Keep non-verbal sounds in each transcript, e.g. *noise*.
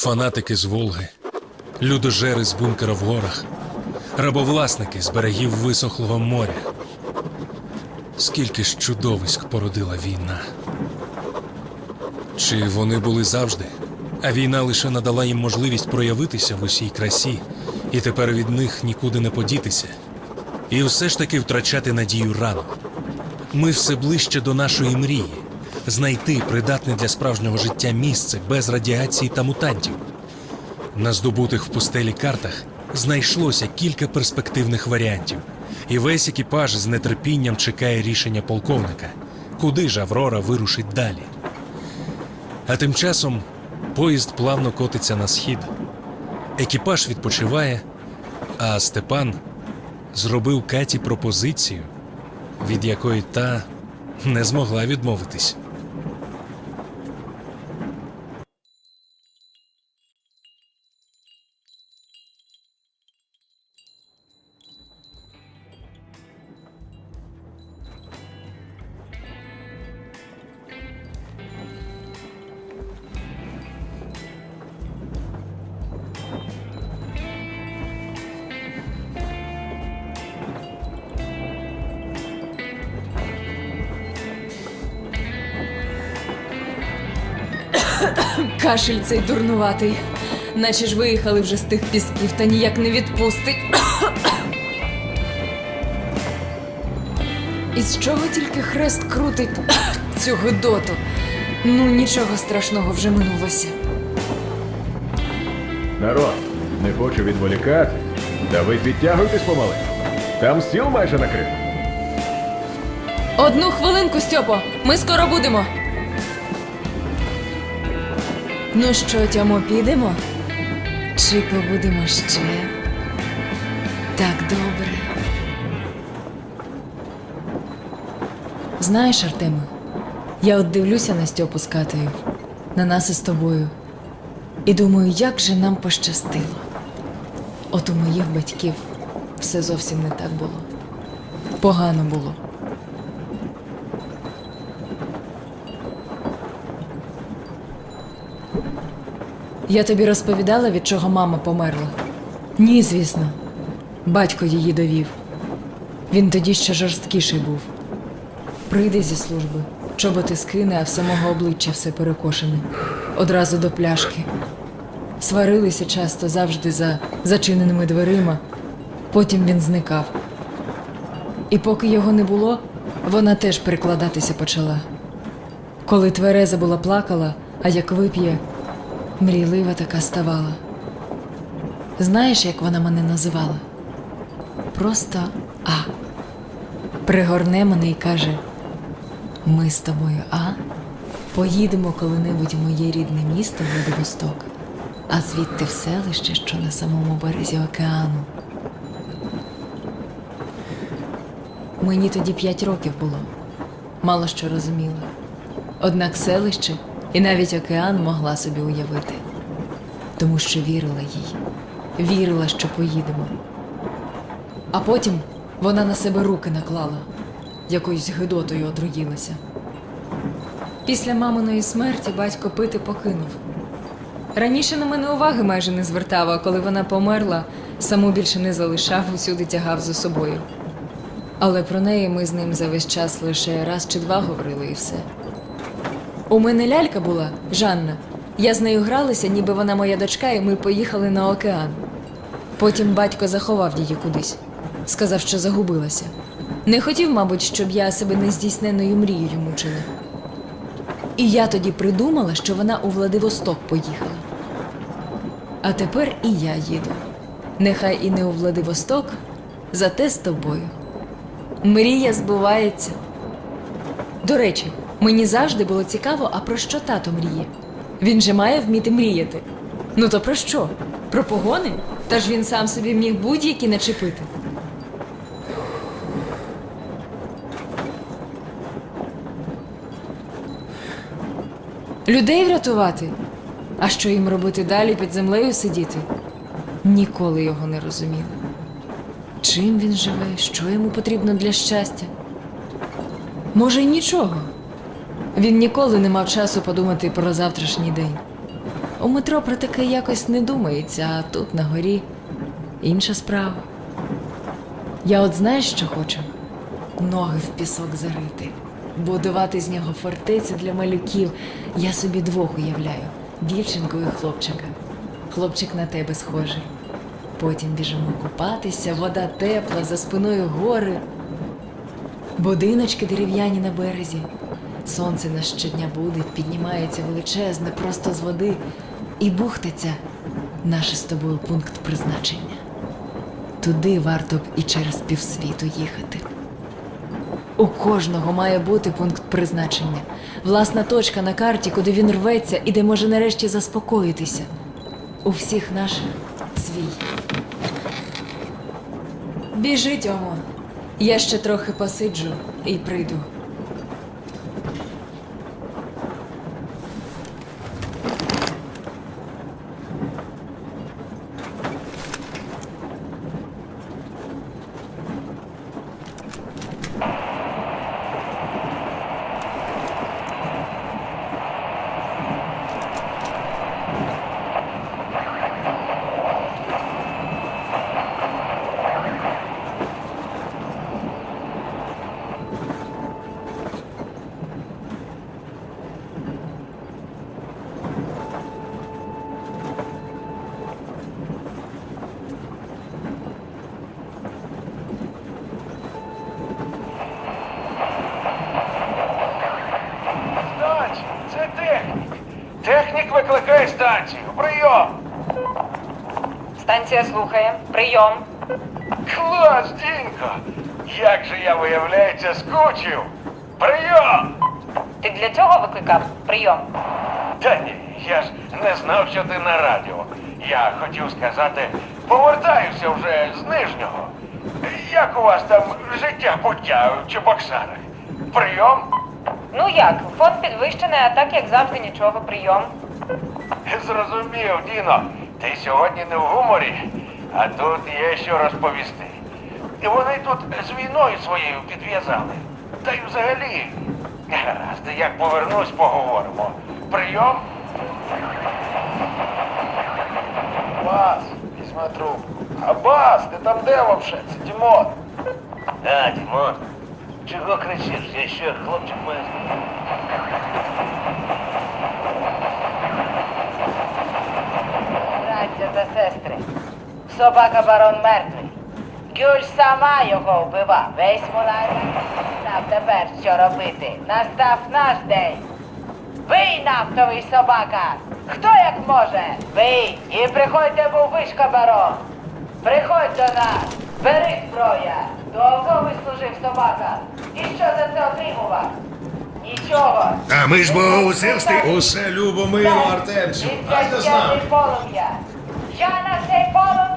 фанатики з Волги, людожери з бункера в горах, рабовласники з берегів висохлого моря. Скільки ж чудовиськ породила війна. Чи вони були завжди, а війна лише надала їм можливість проявитися в усій красі, і тепер від них нікуди не подітися. І все ж таки втрачати надію рано. Ми все ближче до нашої мрії знайти придатне для справжнього життя місце без радіації та мутантів. На здобутих в пустелі картах знайшлося кілька перспективних варіантів, і весь екіпаж з нетерпінням чекає рішення полковника, куди ж Аврора вирушить далі. А тим часом поїзд плавно котиться на схід. Екіпаж відпочиває, а Степан зробив Каті пропозицію, від якої та не змогла відмовитись. Кашель цей дурнуватий. Наче ж виїхали вже з тих пісків та ніяк не відпустить. І з чого тільки хрест крутить цю гидоту? Ну, нічого страшного вже минулося. Народ, не хочу відволікати. Та ви підтягуйтесь помаленьку. Там стіл майже накрив. Одну хвилинку, Стьопо, ми скоро будемо. Ну що, Тьомо, підемо? Чи побудемо ще? Так добре. Знаєш, Артеме, я от дивлюся на Стьопу з Катею, на нас із тобою. І думаю, як же нам пощастило. От у моїх батьків все зовсім не так було. Погано було. Я тобі розповідала, від чого мама померла? Ні, звісно. Батько її довів. Він тоді ще жорсткіший був. Прийде зі служби, чоботи скине, а в самого обличчя все перекошене. Одразу до пляшки. Сварилися часто завжди за зачиненими дверима. Потім він зникав. І поки його не було, вона теж прикладатися почала. Коли твереза була плакала, а як вип'є, мрійлива така ставала. Знаєш, як вона мене називала? Просто А. Пригорне мене і каже: Ми з тобою, А, поїдемо коли-небудь у моє рідне місто Владивосток, а звідти в селище, що на самому березі океану. Мені тоді п'ять років було, мало що розуміла. Однак селище і навіть океан могла собі уявити, тому що вірила їй, вірила, що поїдемо. А потім вона на себе руки наклала, якоюсь гидотою отруїлася. Після маминої смерті батько пити покинув. Раніше на мене уваги майже не звертав, а коли вона померла, саму більше не залишав, усюди тягав за собою. Але про неї ми з ним за весь час лише раз чи два говорили і все. У мене лялька була Жанна. Я з нею гралася, ніби вона моя дочка, і ми поїхали на океан. Потім батько заховав її кудись, сказав, що загубилася. Не хотів, мабуть, щоб я себе нездійсненною мрією мучила. І я тоді придумала, що вона у Владивосток поїхала. А тепер і я їду. Нехай і не у Владивосток, зате з тобою. Мрія збувається. До речі, мені завжди було цікаво, а про що тато мріє? Він же має вміти мріяти. Ну то про що? Про погони? Та ж він сам собі міг будь-які начепити. Людей врятувати? А що їм робити далі під землею сидіти? Ніколи його не розуміла. Чим він живе, що йому потрібно для щастя? Може, й нічого. Він ніколи не мав часу подумати про завтрашній день. У метро про таке якось не думається, а тут на горі інша справа. Я от знаєш, що хочу? Ноги в пісок зарити, будувати з нього фортецю для малюків. Я собі двох уявляю: дівчинку і хлопчика. Хлопчик на тебе схожий. Потім біжимо купатися, вода тепла, за спиною гори. Будиночки дерев'яні на березі. Сонце нас щодня буде, піднімається величезне, просто з води. І бухтиться наш з тобою пункт призначення. Туди варто б і через півсвіту їхати. У кожного має бути пункт призначення, власна точка на карті, куди він рветься і де може нарешті заспокоїтися. У всіх наших свій. Біжить, Омо. Я ще трохи посиджу і прийду. Станцію, це технік. Викликає станцію. Прийом. Станція слухає. Прийом. Клас, Дінко. Як же я, виявляється, скучив. Прийом. Ти для цього викликав? Прийом. Та ні, я ж не знав, що ти на радіо. Я хотів сказати, повертаюся вже з нижнього. Як у вас там життя пуття в Чебоксарах? Прийом? Ну як, фон підвищений, а так як завжди нічого. Прийом. Зрозумів, Діно. Ти сьогодні не в гуморі, а тут є що розповісти. І вони тут з війною своєю підв'язали. Та й взагалі. Гаразд, як повернусь, поговоримо. Прийом? Бас, візьме трубку. А бас, ти там де вообще? Це Дімон. А, Дімон. Чого кричиш? Я ще хлопчик має. Браття та сестри, собака барон мертвий. Гюль сама його вбива. Весь мулайна знав тепер, що робити. Настав наш день. Бий, нафтовий собака! Хто як може? Бий! І приходьте, був вишка барон. Приходь до нас, бери зброя. Довго вислужив собака. І що за це отримував? Нічого. А ми ж бо усе встиг. Усе любо мило, Гайда з Я нами. полум'я. Я на цей полум'я.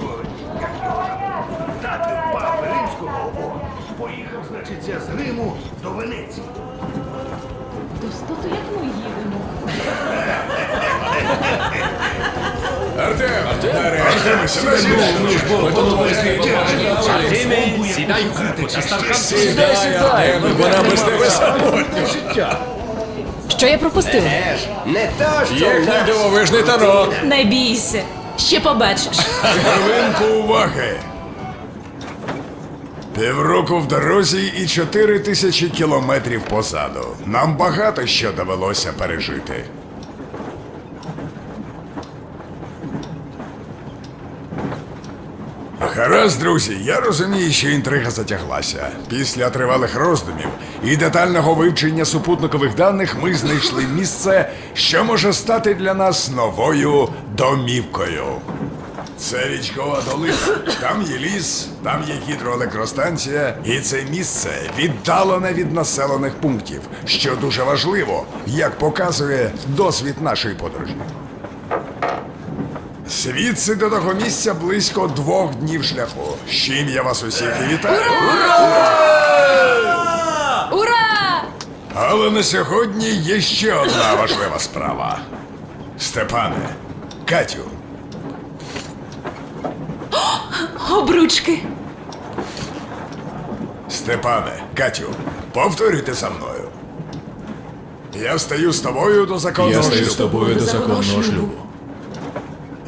цього як його дати римського о, поїхав, значить, це з Риму до Венеції. То стоту як ми їдемо. Артем! Артем! Артем, сідай в хату, чи старкам сідай, Артем, вона без тебе самотнє життя. Що я пропустила? Е, не то, що Як не дивовижний танок. Не бійся ще побачиш. Хвилинку уваги. Півроку в дорозі і чотири тисячі кілометрів позаду. Нам багато що довелося пережити. Гаразд, друзі, я розумію, що інтрига затяглася. Після тривалих роздумів і детального вивчення супутникових даних ми знайшли місце, що може стати для нас новою домівкою. Це річкова долина. Там є ліс, там є гідроелектростанція, і це місце віддалене від населених пунктів, що дуже важливо, як показує досвід нашої подорожі. Звідси до того місця близько двох днів шляху. З чим я вас усіх і вітаю. Ура! Але на сьогодні є ще одна важлива справа. Степане, Катю, *gasps* Обручки. Степане, Катю, повторюйте за мною. Я стаю з тобою до законного Я стаю шлюбу. з тобою до законного шлюбу.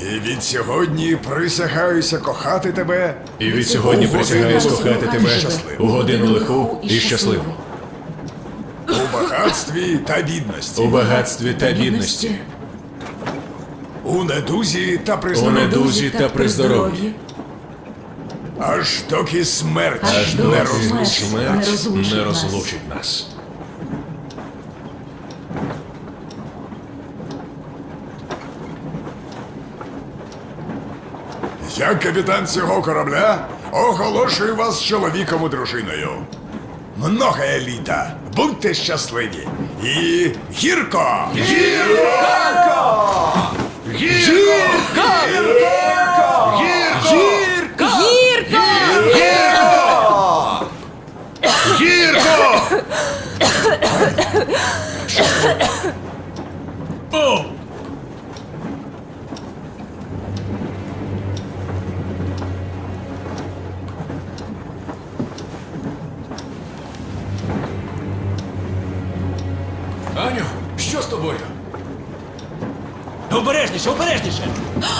І від сьогодні присягаюся кохати тебе. І від сьогодні присягаюсь кохати тебе у годину лиху і щасливу. У багатстві та бідності, У багатстві та бідності, у недузі та при у недузі та при здоров'ї. аж доки смерть Аж не доки розлучить. смерть не розлучить нас. Я капітан цього корабля оголошую вас чоловіком і дружиною. Многое літа, будьте щасливі і гірко! гірко! Гірко! Гірко! Гірко! Аню, Обережніше, обережніше!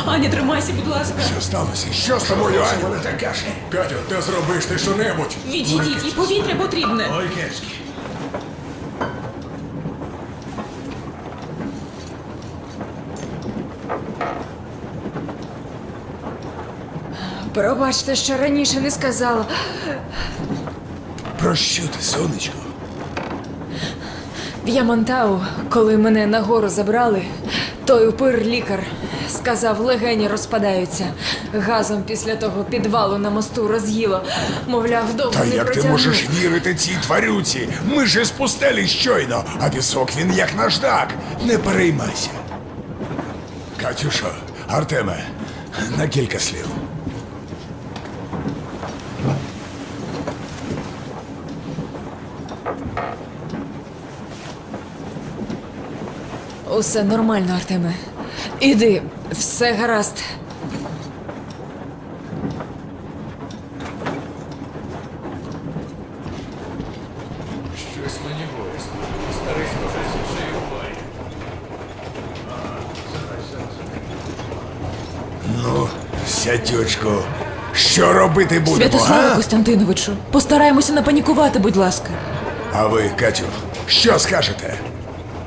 Аня, тримайся, будь ласка. Що сталося? Що з тобою, Аню? Вона така ж. Катю, ти зробиш ти що-небудь. Відійдіть, і повітря потрібне. Ой, кепські. Пробачте, що раніше не сказала. Про що ти, сонечко? В Ямантау, коли мене нагору забрали, той упир лікар сказав, легені розпадаються. Газом після того підвалу на мосту роз'їло. Мовляв, довго Та не як ти протягну. можеш вірити цій тварюці? Ми ж із пустелі щойно, а пісок він як наждак. Не переймайся. Катюша, Артеме, на кілька слів. Усе нормально, Артеме. Іди, все гаразд. Щось мені боязно. Старий схоже, вже й буває. Ну, сятючко, що робити будемо? Святославе а? Костянтиновичу, постараємося не панікувати, будь ласка. а ви, Катю, що скажете?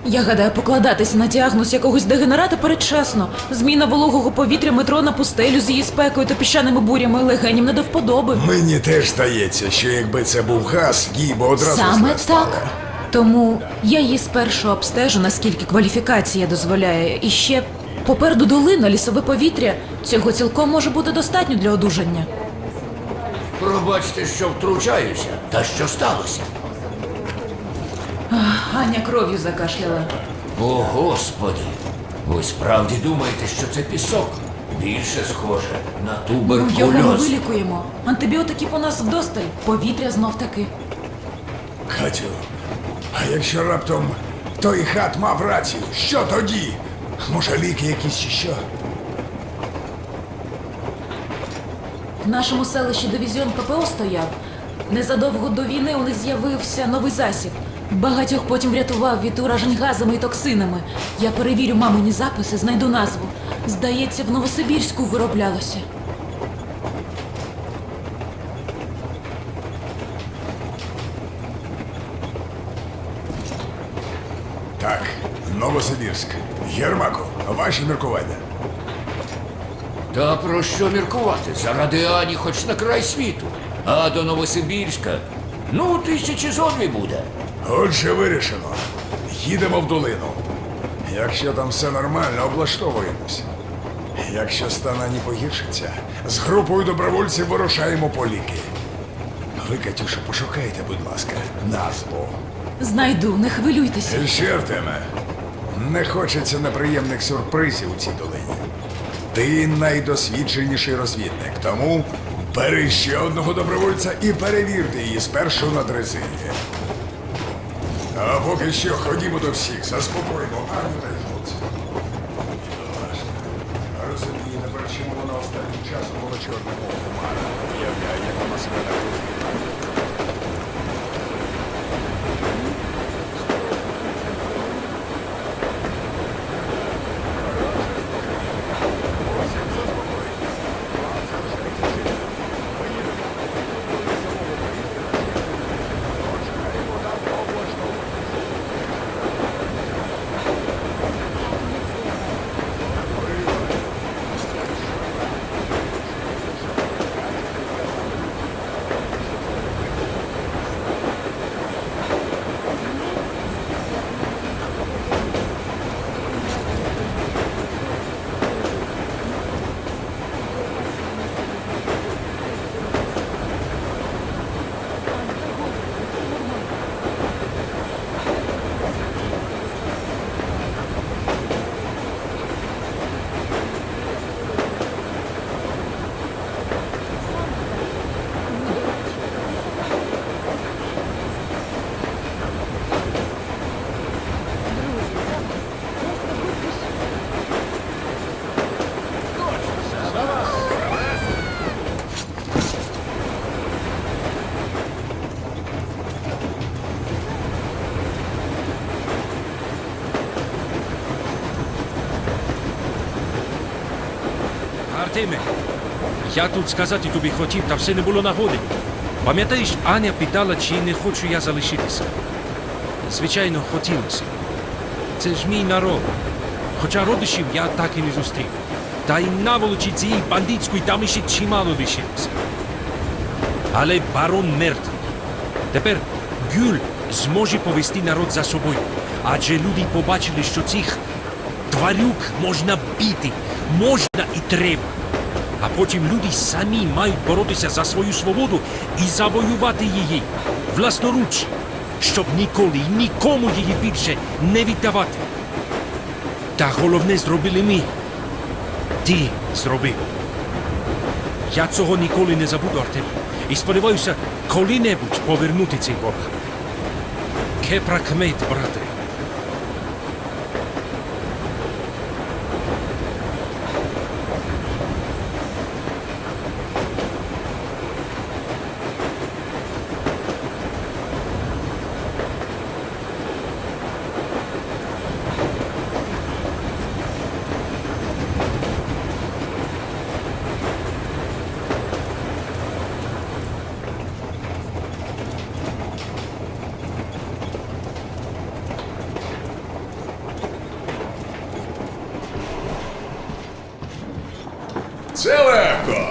Я гадаю, покладатися на діагноз якогось дегенерата передчасно. Зміна вологого повітря метро на пустелю з її спекою та піщаними бурями легенів не до вподоби. Мені теж здається, що якби це був газ, їй би одразу Саме так. Тому я її спершу обстежу, наскільки кваліфікація дозволяє. І ще попереду долина, лісове повітря. Цього цілком може бути достатньо для одужання. Пробачте, що втручаюся. Та що сталося? Аня кров'ю закашляла. О, Господи! Ви справді думаєте, що це пісок? Більше схоже на Ну, його ми вилікуємо. Антибіотиків у нас вдосталь, повітря знов таки. Катю, а якщо раптом той хат мав рацію, що тоді? Може, ліки якісь чи що? В нашому селищі дивізіон ППО стояв. Незадовго до війни у них з'явився новий засіб. Багатьох потім врятував від уражень газами і токсинами. Я перевірю мамині записи, знайду назву. Здається, в Новосибірську вироблялося. Так, Новосибірськ. Єрмаку, ваші міркування. Та про що міркувати? Заради Ані хоч на край світу. А до Новосибірська. Ну, тисячі зомбі буде. Отже, вирішено. Їдемо в долину. Якщо там все нормально, облаштовуємось. Якщо стан Ані погіршиться, з групою добровольців вирушаємо по ліки. Ви, Катюша, пошукайте, будь ласка, назву. Знайду, не хвилюйтеся. Ще, Артеме, не хочеться неприємних сюрпризів у цій долині. Ти найдосвідченіший розвідник, тому бери ще одного добровольця і перевірте її спершу на дрезині. А поки що ходімо до всіх, заспокоїмо Аню та хлопців. Бідолашна. Розумію, тепер чому вона останнім часом була чорним оком. Уявляю, як вона себе накрутила. Артеме, я тут сказати тобі хотів, та все не було нагоди. Пам'ятаєш, Аня питала, чи не хочу я залишитися. Звичайно, хотілося. Це ж мій народ. Хоча родичів я так і не зустрів. Та й наволочі цієї бандитської там ще чимало лишилося. Але барон мертвий. Тепер Гюль зможе повести народ за собою. Адже люди побачили, що цих тварюк можна бити, можна і треба. А потім люди самі мають боротися за свою свободу і завоювати її власноруч, щоб ніколи і нікому її більше не віддавати. Та головне зробили ми. Ти зробив. Я цього ніколи не забуду, Артем. І сподіваюся, коли-небудь повернути цей борг. Кепракмейт, брате. Seleco!